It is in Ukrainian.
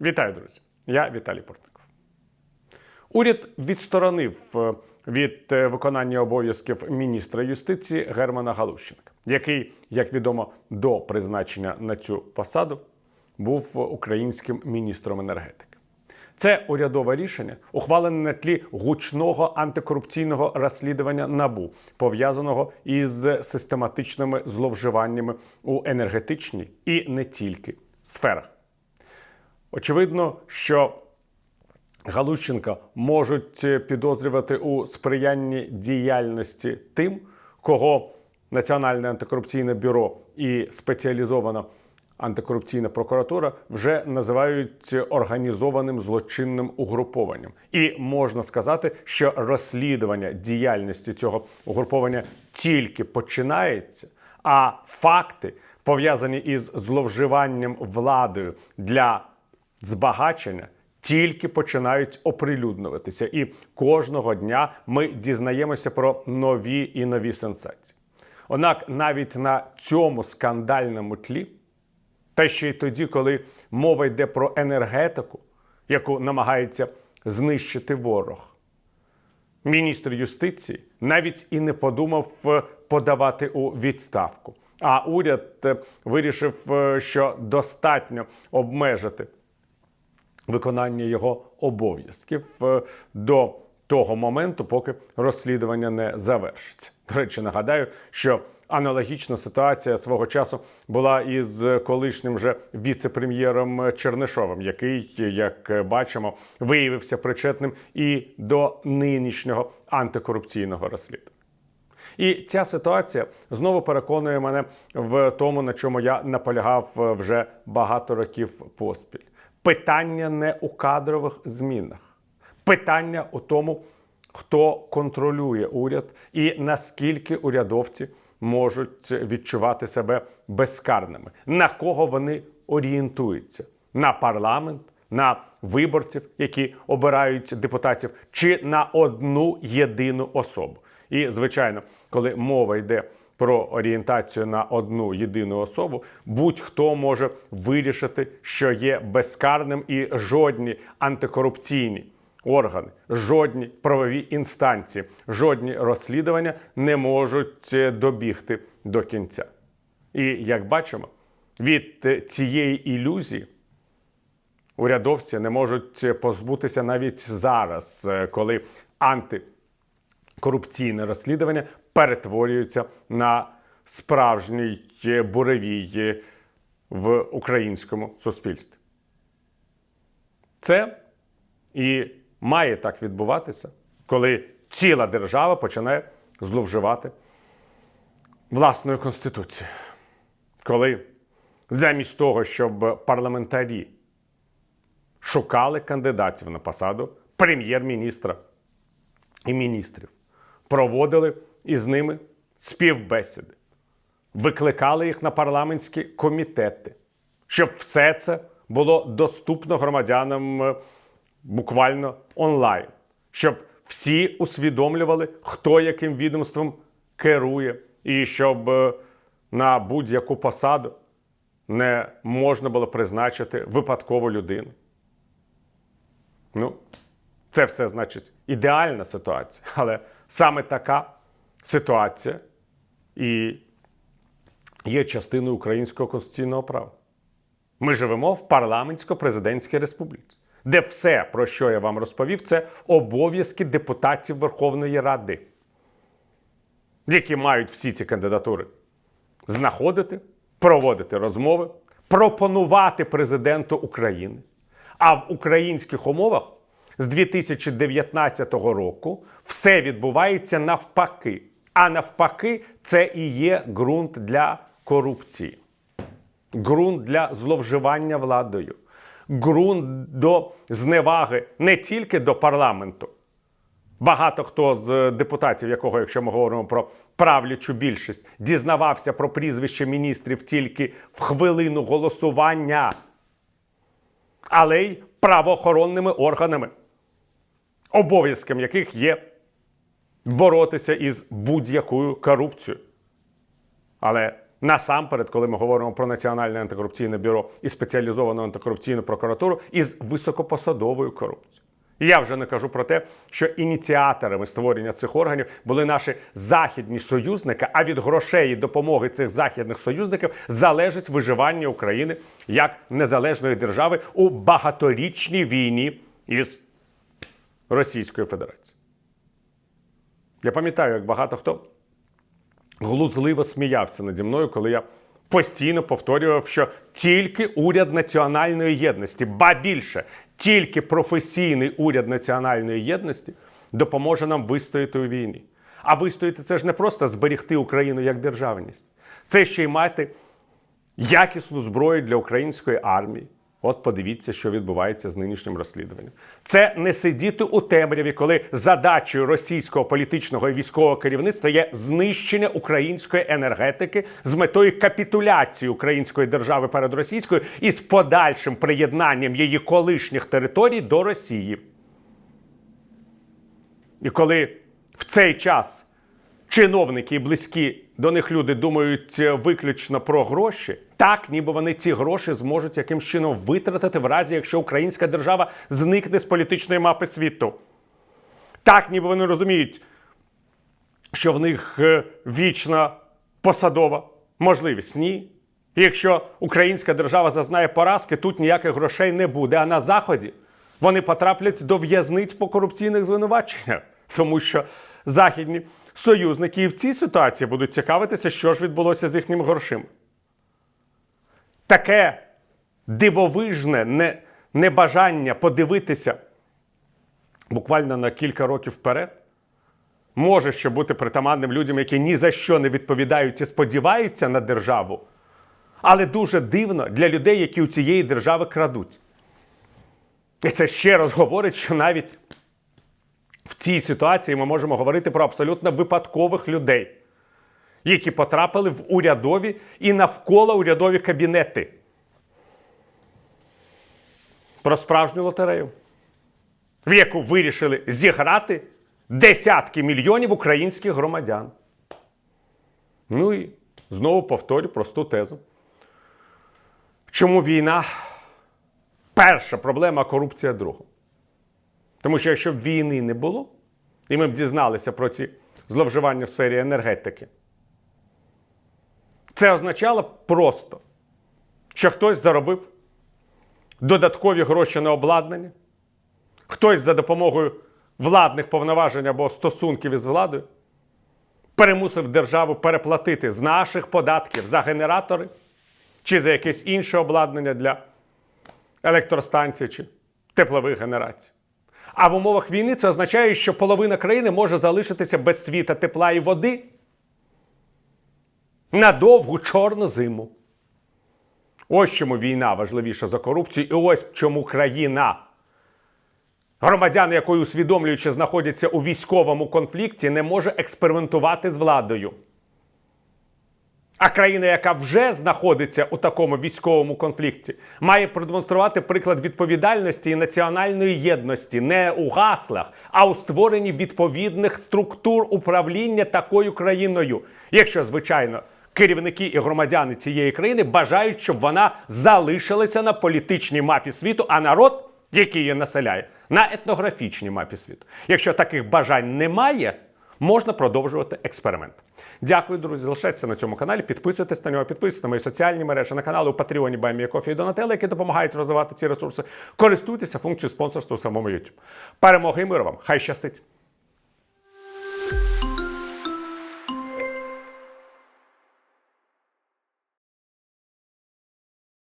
Вітаю, друзі! Я Віталій Портников. Уряд відсторонив е, від е, виконання обов'язків міністра юстиції Германа Галущенка, який, як відомо, до призначення на цю посаду був українським міністром енергетики. Це урядове рішення ухвалене на тлі гучного антикорупційного розслідування набу, пов'язаного із систематичними зловживаннями у енергетичній і не тільки сферах. Очевидно, що Галущенка можуть підозрювати у сприянні діяльності тим, кого Національне антикорупційне бюро і спеціалізована антикорупційна прокуратура вже називають організованим злочинним угрупованням. І можна сказати, що розслідування діяльності цього угруповання тільки починається, а факти, пов'язані із зловживанням владою для збагачення тільки починають оприлюднюватися, і кожного дня ми дізнаємося про нові і нові сенсації. Однак навіть на цьому скандальному тлі, та ще й тоді, коли мова йде про енергетику, яку намагається знищити ворог, міністр юстиції навіть і не подумав е, подавати у відставку. А уряд е, вирішив, е, що достатньо обмежити виконання його обов'язків е, до того моменту, поки розслідування не завершиться. До речі, нагадаю, що аналогічна ситуація свого часу була із колишнім же віце-прем'єром Чернишовим, який, як бачимо, виявився причетним і до нинішнього антикорупційного розслідування. І ця ситуація знову переконує мене в тому, на чому я наполягав вже багато років поспіль. Питання не у кадрових змінах, питання у тому, хто контролює уряд і наскільки урядовці можуть відчувати себе безкарними, на кого вони орієнтуються: на парламент, на виборців, які обирають депутатів, чи на одну єдину особу. І, звичайно, коли мова йде про орієнтацію на одну єдину особу, будь-хто може вирішити, що є безкарним, і жодні антикорупційні органи, жодні правові інстанції, жодні розслідування не можуть е, добігти до кінця. І як бачимо, від е, цієї ілюзії урядовці не можуть е, позбутися навіть зараз, коли антикорупційне розслідування перетворюються на справжній буревій в українському суспільстві. Це і має так відбуватися, коли ціла держава починає зловживати власною конституцією. Коли замість того, щоб парламентарі шукали кандидатів на посаду прем'єр-міністра і міністрів, проводили із ними співбесіди, викликали їх на парламентські комітети, щоб все це було доступно громадянам е, буквально онлайн, щоб всі усвідомлювали, хто яким відомством керує, і щоб е, на будь-яку посаду не можна було призначити випадкову людину. Ну, це все значить ідеальна ситуація, але саме така ситуація і є частиною українського конституційного права. Ми живемо в парламентсько-президентській республіці, де все, про що я вам розповів, це обов'язки депутатів Верховної Ради, які мають всі ці кандидатури знаходити, проводити розмови, пропонувати президенту України. А в українських умовах з 2019 року все відбувається навпаки. А навпаки, це і є ґрунт для корупції, ґрунт для зловживання владою, ґрунт до зневаги не тільки до парламенту. Багато хто з депутатів, якого, якщо ми говоримо про правлячу більшість, дізнавався про прізвище міністрів тільки в хвилину голосування, але й правоохоронними органами, обов'язком яких є боротися із будь-якою корупцією. Але насамперед, коли ми говоримо про Національне антикорупційне бюро і спеціалізовану антикорупційну прокуратуру із високопосадовою корупцією. Я вже не кажу про те, що ініціаторами створення цих органів були наші західні союзники. А від грошей і допомоги цих західних союзників залежить виживання України як незалежної держави у багаторічній війні із Російською Федерацією. Я пам'ятаю, як багато хто глузливо сміявся наді мною, коли я постійно повторював, що тільки уряд національної єдності, ба більше, тільки професійний уряд національної єдності допоможе нам вистояти у війні. А вистояти це ж не просто зберігти Україну як державність, це ще й мати якісну зброю для української армії. От подивіться, що відбувається з нинішнім розслідуванням. Це не сидіти у темряві, коли задачею російського політичного і військового керівництва є знищення української енергетики з метою капітуляції української держави перед російською і з подальшим приєднанням її колишніх територій до Росії. І коли в цей час чиновники і близькі до них люди думають е, виключно про гроші, так ніби вони ці гроші зможуть якимсь чином витратити в разі, якщо українська держава зникне з політичної мапи світу. Так, ніби вони розуміють, що в них е, вічна посадова можливість. Ні. Якщо українська держава зазнає поразки, тут ніяких грошей не буде. А на заході вони потраплять до в'язниць по корупційних звинуваченнях, тому що західні союзники і в цій ситуації будуть цікавитися, що ж відбулося з їхніми грошима. Таке дивовижне не, небажання подивитися буквально на кілька років вперед може ще бути притаманним людям, які ні за що не відповідають і сподіваються на державу. Але дуже дивно для людей, які у цієї держави крадуть. І це ще раз говорить, що навіть в цій ситуації ми можемо говорити про абсолютно випадкових людей, які потрапили в урядові і навколо урядові кабінети. Про справжню лотерею, в яку вирішили зіграти десятки мільйонів українських громадян. Ну і знову повторю просту тезу. Чому війна перша проблема, а корупція друга? Тому що якщо б війни не було, і ми б дізналися про ці зловживання в сфері енергетики, це означало б просто, що хтось заробив додаткові гроші на обладнання, хтось за допомогою владних повноважень або стосунків із владою перемусив державу переплатити з наших податків за генератори чи за якесь інше обладнання для електростанцій чи теплових генерацій. А в умовах війни це означає, що половина країни може залишитися без світа, тепла і води на довгу чорну зиму. Ось чому війна важливіша за корупцію, і ось чому країна, громадяни якої усвідомлюючи знаходяться у військовому конфлікті, не може експериментувати з владою. А країна, яка вже знаходиться у такому військовому конфлікті, має продемонструвати приклад відповідальності і національної єдності не у гаслах, а у створенні відповідних структур управління такою країною. Якщо, звичайно, керівники і громадяни цієї країни бажають, щоб вона залишилася на політичній мапі світу, а народ, який її населяє, на етнографічній мапі світу. Якщо таких бажань немає, можна продовжувати експеримент. Дякую, друзі. Залишайтеся на цьому каналі. Підписуйтесь на нього, підписуйтесь на мої соціальні мережі, на канали у Патреоні Баймія Кофі і Донателла, які допомагають розвивати ці ресурси. Користуйтеся функцією спонсорства у самому YouTube. Перемоги і миру вам! Хай щастить!